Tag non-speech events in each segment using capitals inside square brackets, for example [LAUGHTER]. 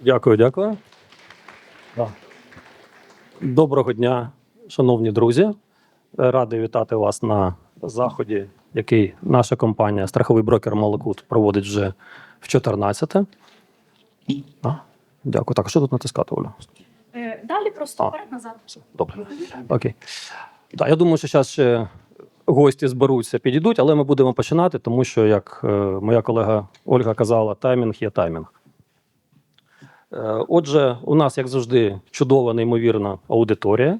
Дякую, дякую. Да. Доброго дня, шановні друзі. Радий вітати вас на заході, який наша компанія страховий брокер Молокут проводить вже в 14. А, Дякую. Так, що тут натискати, Оля? Е, Далі просто А. вперед назад. Добре. Окей. Так, я думаю, що зараз ще гості зберуться, підійдуть, але ми будемо починати, тому що, як е, моя колега Ольга казала, таймінг є таймінг. Е, Отже, у нас, як завжди, чудова, неймовірна аудиторія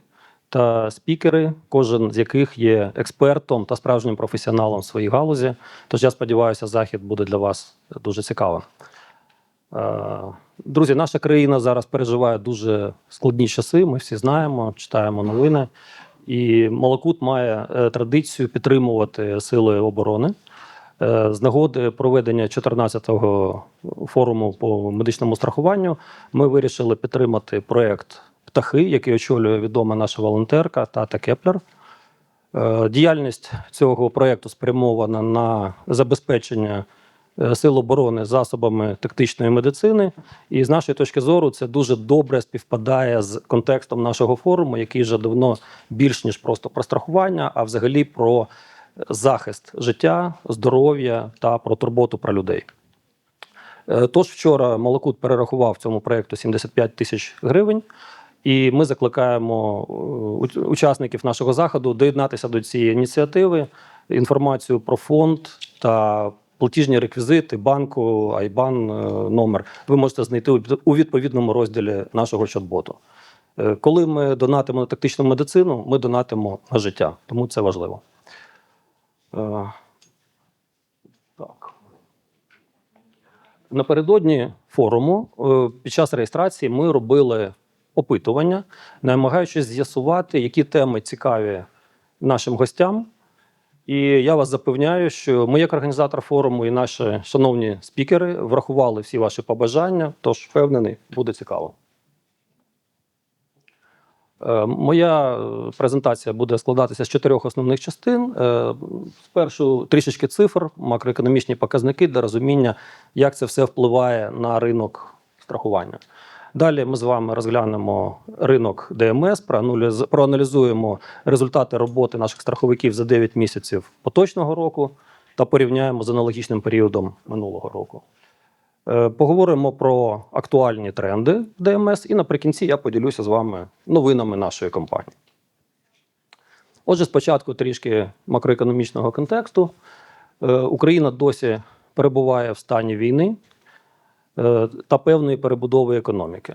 та спікери, кожен з яких є експертом та справжнім професіоналом в своїй галузі. Тож я сподіваюся, захід буде для вас дуже цікавим. Е, Друзі, наша країна зараз переживає дуже складні часи. Ми всі знаємо, читаємо новини. І Молокут має е, традицію підтримувати сили оборони. Е, З нагоди проведення 14-го форуму по медичному страхуванню ми вирішили підтримати проект Птахи, який очолює відома наша волонтерка Тата Кеплер. Е, Діяльність цього проекту спрямована на забезпечення е, сил оборони засобами тактичної медицини. І з нашої точки зору, це дуже добре співпадає з контекстом нашого форуму, який вже давно більш ніж просто про страхування, а взагалі про захист життя, здоров'я та про турботу про людей. Е, Тож вчора Молокут перерахував цьому проєкту 75 тисяч гривень, і ми закликаємо е, учасників нашого заходу доєднатися до цієї ініціативи. Інформацію про фонд та платіжні реквізити банку, Айбан е, номер ви можете знайти у відповідному розділі нашого чат-боту. Коли ми донатимо на тактичну медицину, ми донатимо на життя, тому це важливо. Е, Так. Напередодні форуму е, під час реєстрації ми робили опитування, намагаючись з'ясувати, які теми цікаві нашим гостям. І я вас запевняю, що ми, як організатор форуму, і наші шановні спікери врахували всі ваші побажання, тож впевнений, буде цікаво. Е, Моя е, презентація буде складатися з чотирьох основних частин. Е, Спершу трішечки цифр, макроекономічні показники для розуміння, як це все впливає на ринок страхування. Далі ми з вами розглянемо ринок ДМС, проаналізуємо результати роботи наших страховиків за 9 місяців поточного року та порівняємо з аналогічним періодом минулого року. Е, Поговоримо про актуальні тренди в ДМС, і наприкінці я поділюся з вами новинами нашої компанії. Отже, спочатку трішки макроекономічного контексту. Е, Україна досі перебуває в стані війни е, та певної перебудови економіки.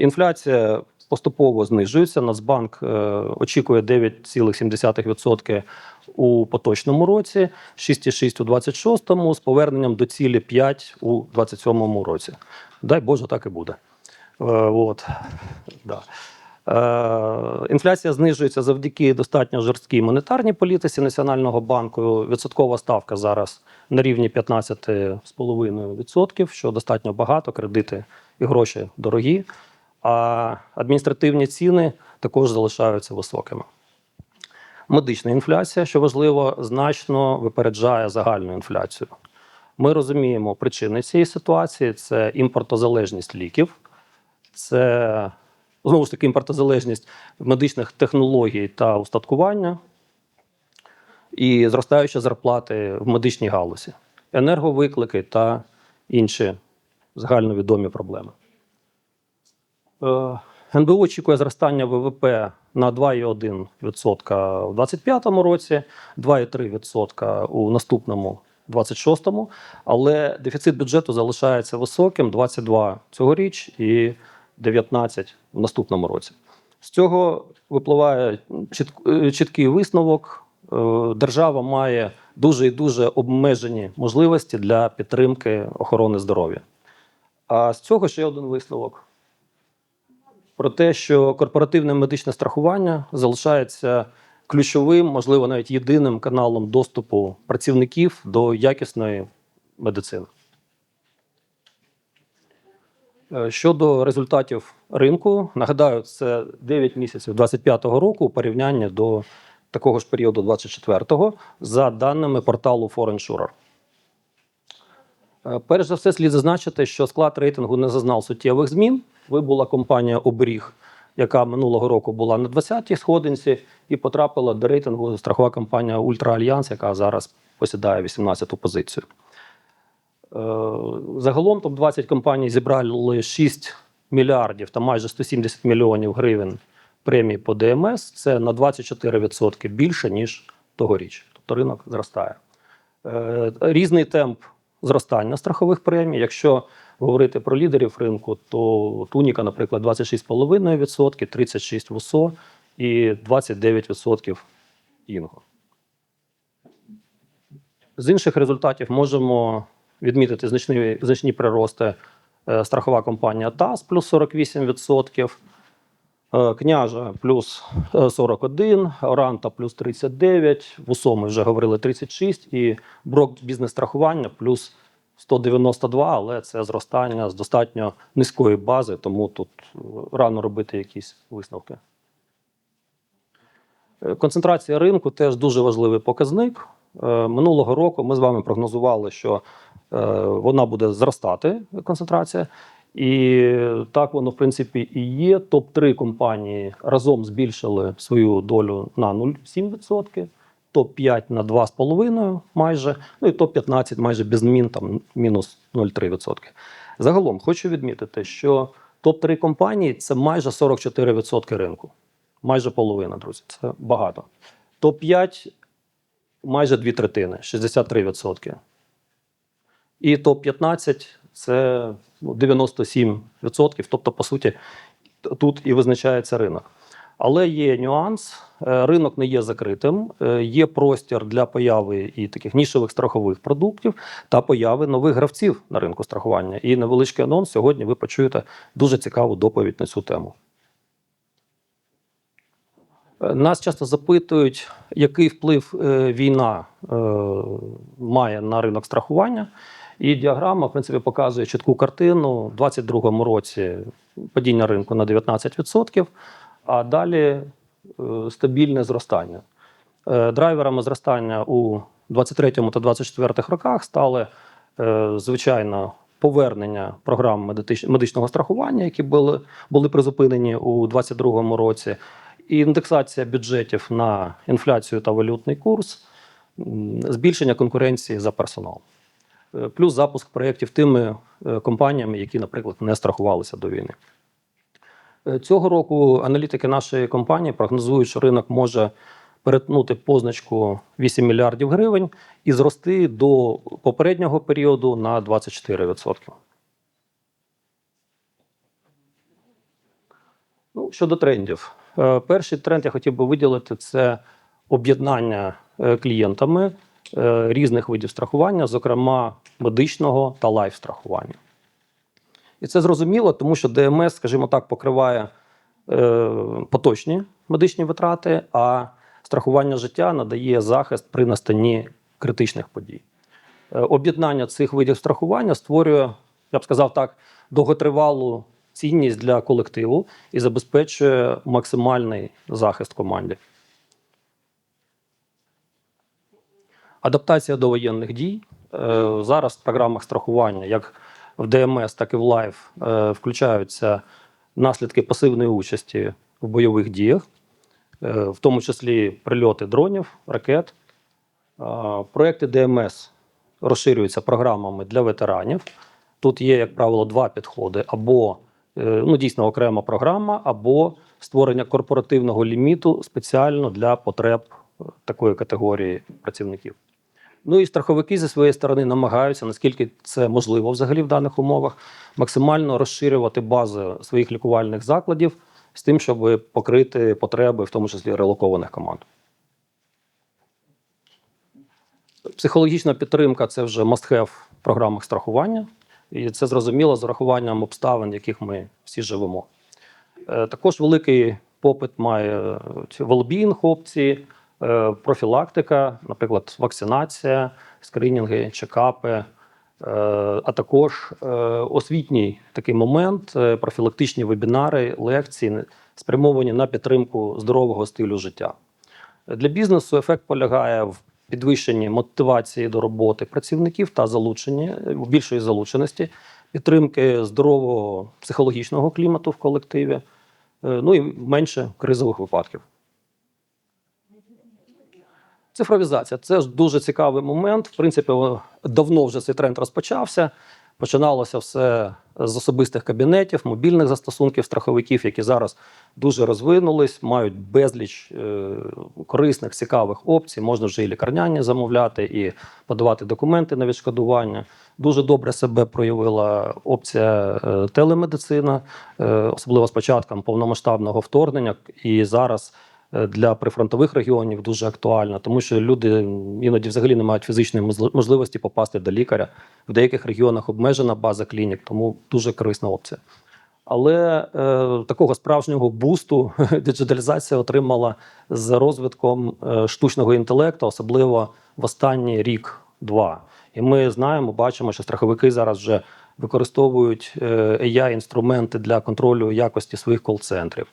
Інфляція поступово знижується. Нацбанк е, очікує 9,7% у поточному році, 6,6 у 26-му, з поверненням до цілі 5 у 27-му році. Дай Боже, так і буде. Е, От. Да. Е, Інфляція знижується завдяки достатньо жорсткій монетарній політиці Національного банку. Відсоткова ставка зараз на рівні 15,5%, що достатньо багато. Кредити і гроші дорогі. А адміністративні ціни також залишаються високими. Медична інфляція, що важливо, значно випереджає загальну інфляцію. Ми розуміємо причини цієї ситуації: це імпортозалежність ліків, це знову ж таки імпортозалежність медичних технологій та устаткування і зростаючі зарплати в медичній галузі, енерговиклики та інші загальновідомі проблеми. Е, НБУ очікує зростання ВВП на 2,1% у 2025 році, 2,3% у наступному 26-му, але дефіцит бюджету залишається високим 22 цьогоріч і 19 в наступному році. З цього випливає чіткий висновок. Е, Держава має дуже і дуже обмежені можливості для підтримки охорони здоров'я. А з цього ще один висновок про те, що корпоративне медичне страхування залишається ключовим, можливо, навіть єдиним каналом доступу працівників до якісної медицини. Е, Щодо результатів ринку, нагадаю, це 9 місяців 2025 року у порівнянні до такого ж періоду 24-го, за даними порталу ForInsurer. Е, Перш за все, слід зазначити, що склад рейтингу не зазнав суттєвих змін. Вибула компанія Оберіг, яка минулого року була на 20-й сходинці, і потрапила до рейтингу страхова компанія Ультра Альянс, яка зараз посідає 18-ту позицію. Е, Загалом топ-20 компаній зібрали 6 мільярдів та майже 170 мільйонів гривень премії по ДМС. Це на 24% більше, ніж тогоріч. Тобто ринок зростає. Е, Різний темп зростання страхових премій. Якщо говорити про лідерів ринку, то Туніка, наприклад, 26,5%, 36% ВУСО і 29% Інго. З інших результатів можемо відмітити значні, значні прирости. Е, Страхова компанія ТАС плюс 48%, е, Княжа плюс е, 41, Оранта плюс 39, ВУСО ми вже говорили 36 і Брок бізнес страхування плюс 192, але це зростання з достатньо низької бази, тому тут рано робити якісь висновки. Е, Концентрація ринку теж дуже важливий показник. Е, Минулого року ми з вами прогнозували, що е, вона буде зростати концентрація. І так воно, в принципі, і є. Топ-3 компанії разом збільшили свою долю на 0,7%, топ-5 на 2,5% майже, ну і топ-15 майже без змін, там мінус 0,3%. Загалом хочу відмітити, що топ-3 компанії це майже 44% ринку. Майже половина, друзі. Це багато. Топ-5 майже дві третини, 63%. І топ-15 це ну, 97%. Тобто, по суті, тут і визначається ринок. Але є нюанс: е, ринок не є закритим, е, є простір для появи і таких нішевих страхових продуктів та появи нових гравців на ринку страхування. І невеличкий анонс. Сьогодні ви почуєте дуже цікаву доповідь на цю тему. Е, Нас часто запитують, який вплив війна має на ринок страхування. І діаграма, в принципі, показує чітку картину. У 2022 році падіння ринку на 19%, а далі е, стабільне зростання. Е, Драйверами зростання у 2023 та 2024 роках стали е, звичайно повернення програм медичного страхування, які були, були призупинені у 2022 році, і індексація бюджетів на інфляцію та валютний курс, збільшення конкуренції за персонал. Плюс запуск проєктів тими компаніями, які, наприклад, не страхувалися до війни. Е, Цього року аналітики нашої компанії прогнозують, що ринок може перетнути позначку 8 мільярдів гривень і зрости до попереднього періоду на 24%. Ну, щодо трендів. Е, Перший тренд я хотів би виділити це об'єднання е, клієнтами різних видів страхування, зокрема медичного та лайф-страхування. І це зрозуміло, тому що ДМС, скажімо так, покриває е, поточні медичні витрати, а страхування життя надає захист при настанні критичних подій. Е, Об'єднання цих видів страхування створює, я б сказав так, довготривалу цінність для колективу і забезпечує максимальний захист команді. Адаптація до воєнних дій. Е, Зараз в програмах страхування, як в ДМС, так і в Лайф, е, включаються наслідки пасивної участі в бойових діях, е, в тому числі прильоти дронів, ракет. Е, Проекти ДМС розширюються програмами для ветеранів. Тут є, як правило, два підходи: або ну, дійсно окрема програма, або створення корпоративного ліміту спеціально для потреб такої категорії працівників. Ну і страховики зі своєї сторони намагаються, наскільки це можливо взагалі в даних умовах, максимально розширювати бази своїх лікувальних закладів з тим, щоб покрити потреби, в тому числі релокованих команд. Психологічна підтримка це вже must-have в програмах страхування, і це зрозуміло з урахуванням обставин, в яких ми всі живемо. Е, Також великий попит має е, well-being опції, профілактика, наприклад, вакцинація, скринінги, чекапи, е, а також е, освітній такий момент, е, профілактичні вебінари, лекції, спрямовані на підтримку здорового стилю життя. Для бізнесу ефект полягає в підвищенні мотивації до роботи працівників та залучення більшої залученості, підтримки здорового психологічного клімату в колективі, е, ну і менше кризових випадків. Цифровізація це ж дуже цікавий момент. В принципі, давно вже цей тренд розпочався. Починалося все з особистих кабінетів, мобільних застосунків страховиків, які зараз дуже розвинулись, мають безліч е, корисних, цікавих опцій. Можна вже і лікарняні замовляти, і подавати документи на відшкодування. Дуже добре себе проявила опція е, телемедицина, е, особливо з початком повномасштабного вторгнення. І зараз для прифронтових регіонів дуже актуальна, тому що люди іноді взагалі не мають фізичної можливості попасти до лікаря. В деяких регіонах обмежена база клінік, тому дуже корисна опція. Але е, такого справжнього бусту [LAUGHS] диджиталізація отримала з розвитком е, штучного інтелекту, особливо в останній рік-два. І ми знаємо, бачимо, що страховики зараз вже використовують е, AI-інструменти для контролю якості своїх кол-центрів.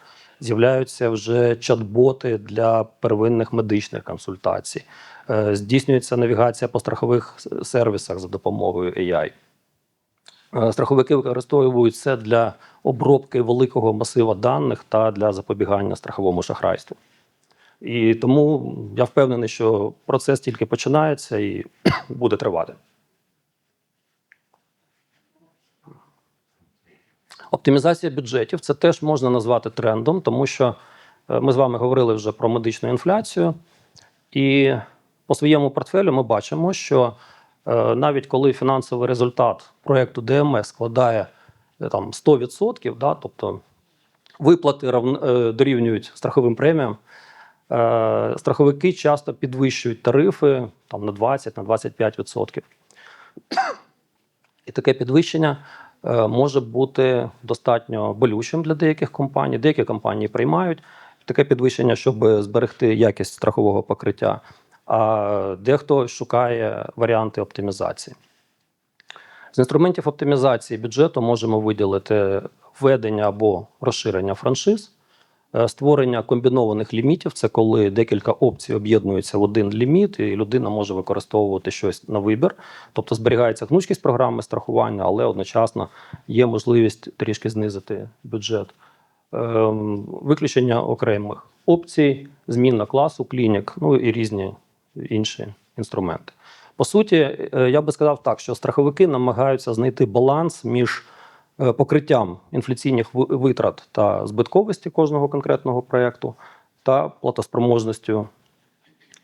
З'являються вже чат-боти для первинних медичних консультацій. Е, Здійснюється навігація по страхових сервісах за допомогою AI. Е, Страховики використовують це для обробки великого масива даних та для запобігання страховому шахрайству. І тому я впевнений, що процес тільки починається і [CLEARS THROAT] буде тривати. Оптимізація бюджетів це теж можна назвати трендом, тому що е, ми з вами говорили вже про медичну інфляцію, і по своєму портфелю ми бачимо, що е, навіть коли фінансовий результат проєкту ДМС складає е, там 100%, да, тобто виплати дорівнюють страховим преміям, страховики часто підвищують тарифи там, на 20-25%. І таке підвищення може бути достатньо болючим для деяких компаній. Деякі компанії приймають таке підвищення, щоб зберегти якість страхового покриття, а дехто шукає варіанти оптимізації. З інструментів оптимізації бюджету можемо виділити введення або розширення франшиз, е, створення комбінованих лімітів це коли декілька опцій об'єднуються в один ліміт, і людина може використовувати щось на вибір. Тобто зберігається гнучкість програми страхування, але одночасно є можливість трішки знизити бюджет. Ем, Виключення окремих опцій, зміна класу клінік, ну і різні інші інструменти. По суті, е, я би сказав так, що страховики намагаються знайти баланс між е, покриттям інфляційних витрат та збитковості кожного конкретного проєкту та платоспроможністю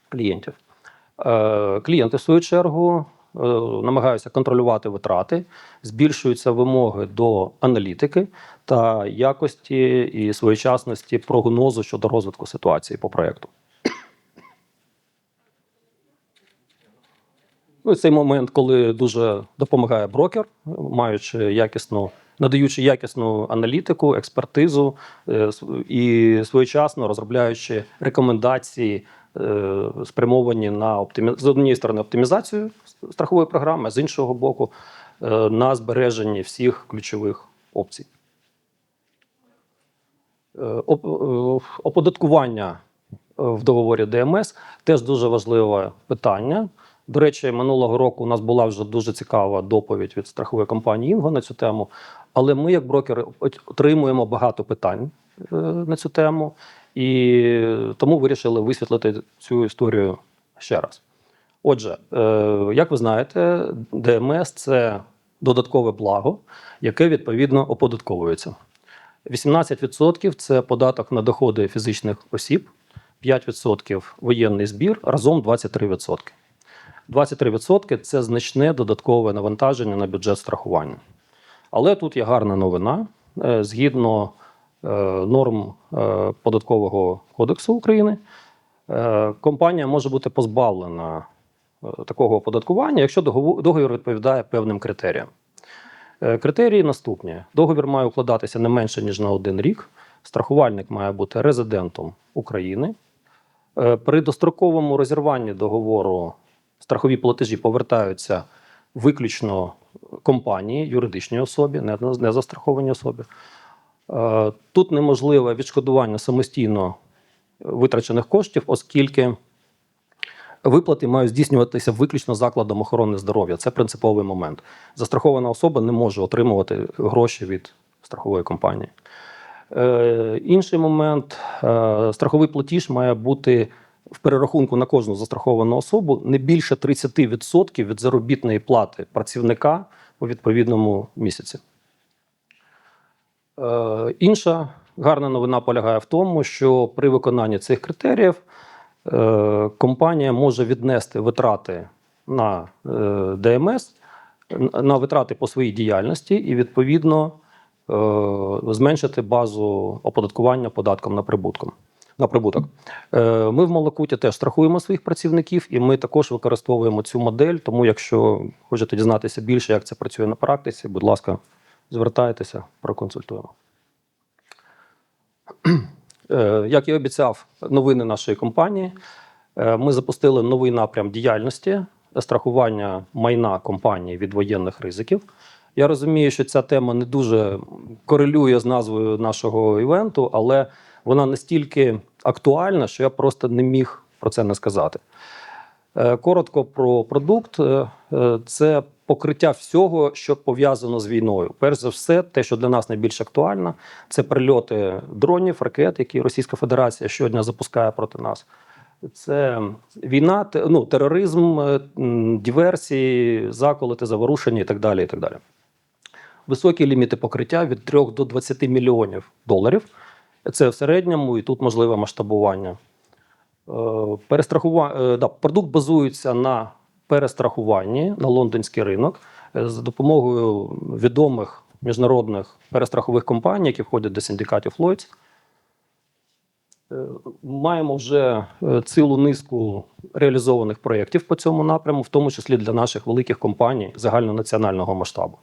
клієнтів. Е, Клієнти, в свою чергу, е, намагаються контролювати витрати, збільшуються вимоги до аналітики та якості і своєчасності прогнозу щодо розвитку ситуації по проєкту. Ну, цей момент, коли дуже допомагає брокер, маючи якісну, надаючи якісну аналітику, експертизу е, і своєчасно розробляючи рекомендації, е, спрямовані на оптимі... з однієї сторони оптимізацію страхової програми, з іншого боку, е, на збереженні всіх ключових опцій. Оп- Оподаткування в договорі ДМС теж дуже важливе питання. До речі, минулого року у нас була вже дуже цікава доповідь від страхової компанії Інго на цю тему. Але ми, як брокери, отримуємо багато питань е, на цю тему, і тому вирішили висвітлити цю історію ще раз. Отже, е, як ви знаєте, ДМС це додаткове благо, яке відповідно оподатковується. 18% це податок на доходи фізичних осіб, 5% воєнний збір, разом 23%. 23% це значне додаткове навантаження на бюджет страхування. Але тут є гарна новина. Е, Згідно е, норм е, податкового кодексу України, компанія може бути позбавлена такого оподаткування, якщо договір відповідає певним критеріям. Критерії наступні: договір має укладатися не менше ніж на один рік. Страхувальник має бути резидентом України. При достроковому розірванні договору страхові платежі повертаються виключно компанії, юридичній особі, не, застрахованій особі. Е, Тут неможливе відшкодування самостійно витрачених коштів, оскільки Виплати мають здійснюватися виключно закладом охорони здоров'я. Це принциповий момент. Застрахована особа не може отримувати гроші від страхової компанії. Е, інший момент: е, страховий платіж має бути в перерахунку на кожну застраховану особу не більше 30% від заробітної плати працівника у відповідному місяці. Е, інша гарна новина полягає в тому, що при виконанні цих критеріїв е, компанія може віднести витрати на е, ДМС, на витрати по своїй діяльності і відповідно е, зменшити базу оподаткування податком на прибутком. На прибуток. Е, Ми в Молокуті теж страхуємо своїх працівників, і ми також використовуємо цю модель. Тому, якщо хочете дізнатися більше, як це працює на практиці, будь ласка, звертайтеся, проконсультуємо. Е, Як і обіцяв, новини нашої компанії. Е, Ми запустили новий напрям діяльності страхування майна компанії від воєнних ризиків. Я розумію, що ця тема не дуже корелює з назвою нашого івенту, але вона настільки актуальна, що я просто не міг про це не сказати. Е, Коротко про продукт. Е, е, Це покриття всього, що пов'язано з війною. Перш за все, те, що для нас найбільш актуально, це прильоти дронів, ракет, які Російська Федерація щодня запускає проти нас. Це війна, ну, тероризм, диверсії, заколоти, заворушення і так далі. І так далі. Високі ліміти покриття від 3 до 20 мільйонів доларів. Це в середньому, і тут можливе масштабування. Е, Перестрахува... е, Да, продукт базується на перестрахуванні на лондонський ринок е, за допомогою відомих міжнародних перестрахових компаній, які входять до синдикатів Lloyds. Маємо вже цілу низку реалізованих проєктів по цьому напряму, в тому числі для наших великих компаній загальнонаціонального масштабу.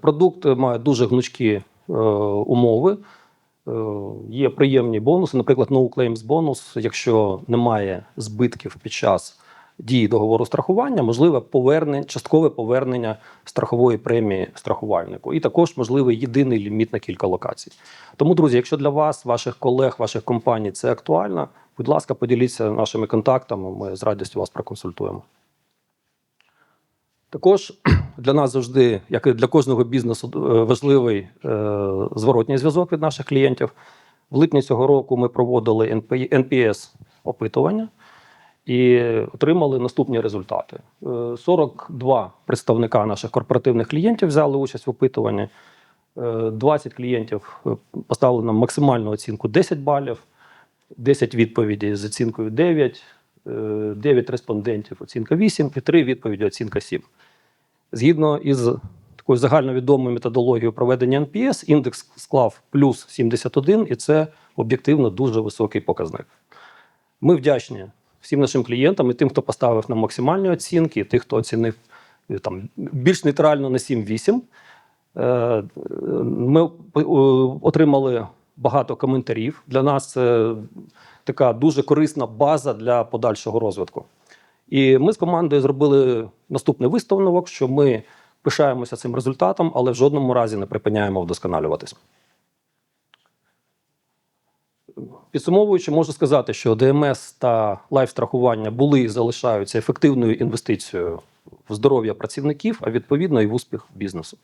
Продукт має дуже гнучкі умови. Е, Є приємні бонуси, наприклад, no claims бонус, якщо немає збитків під час дії договору страхування, можливе повернення, часткове повернення страхової премії страхувальнику. І також можливий єдиний ліміт на кілька локацій. Тому, друзі, якщо для вас, ваших колег, ваших компаній це актуально, будь ласка, поділіться нашими контактами. Ми з радістю вас проконсультуємо. Також для нас завжди, як і для кожного бізнесу, е, важливий е, зворотній зв'язок від наших клієнтів. В липні цього року ми проводили NPS опитування і отримали наступні результати. Е, 42 представника наших корпоративних клієнтів взяли участь в опитуванні. Е, 20 клієнтів е, поставили нам максимальну оцінку 10 балів, 10 відповідей з оцінкою 9, е, 9 респондентів оцінка 8 і 3 відповіді оцінка 7. Згідно із такою загальновідомою методологією проведення NPS, індекс склав плюс 71, і це об'єктивно дуже високий показник. Ми вдячні всім нашим клієнтам і тим, хто поставив нам максимальні оцінки, і тих, хто оцінив е, там, більш нейтрально на 7-8. Е, Ми е, отримали багато коментарів. Для нас це така дуже корисна база для подальшого розвитку. І ми з командою зробили наступний висновок, що ми пишаємося цим результатом, але в жодному разі не припиняємо вдосконалюватись. Підсумовуючи, можу сказати, що ДМС та лайфстрахування були і залишаються ефективною інвестицією в здоров'я працівників, а відповідно і в успіх бізнесу.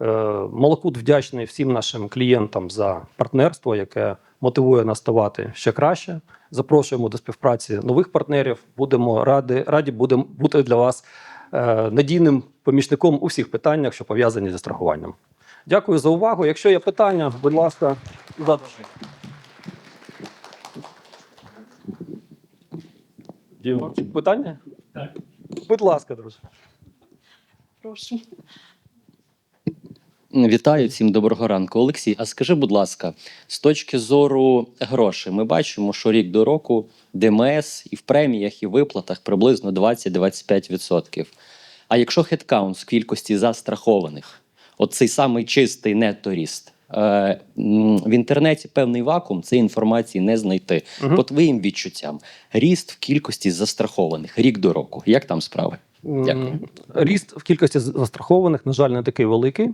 Е, Молокут вдячний всім нашим клієнтам за партнерство, яке мотивує нас ставати ще краще. Запрошуємо до співпраці нових партнерів. Будемо раді, раді будемо бути для вас е, надійним помічником у всіх питаннях, що пов'язані зі страхуванням. Дякую за увагу. Якщо є питання, будь ласка, задавайте. Питання? Так. Будь ласка, друже. Прошу. Вітаю всім доброго ранку. Олексій, а скажи, будь ласка, з точки зору грошей, ми бачимо, що рік до року ДМС і в преміях, і в виплатах приблизно 20-25%. А якщо хедкаунт в кількості застрахованих, от цей самий чистий нетто-ріст, е, в інтернеті певний вакуум цієї інформації не знайти. Мгм. По твоїм відчуттям, ріст в кількості застрахованих рік до року. Як там справи? Дякую. Ріст в кількості застрахованих, на жаль, не такий великий.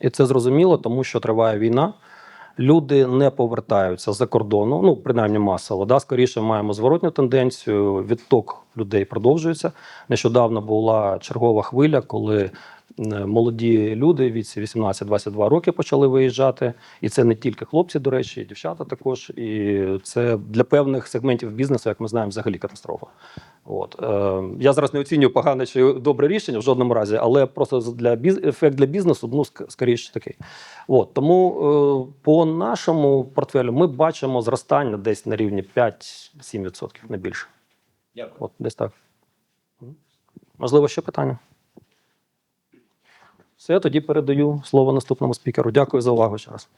І це зрозуміло, тому що триває війна. Люди не повертаються за кордону, ну принаймні масово. Да? Скоріше маємо зворотню тенденцію. Відток людей продовжується. Нещодавно була чергова хвиля, коли молоді люди від 18-22 роки почали виїжджати. І це не тільки хлопці, до речі, і дівчата також. І це для певних сегментів бізнесу, як ми знаємо, взагалі катастрофа. От е, я зараз не оцінюю погане чи добре рішення в жодному разі, але просто для біз... ефект для бізнесу ну скоріше такий. От тому е, по нашому портфелю ми бачимо зростання десь на рівні 5-7%, не більше. Дякую. От десь так. Можливо, ще питання? Все, тоді передаю слово наступному спікеру. Дякую за увагу ще раз.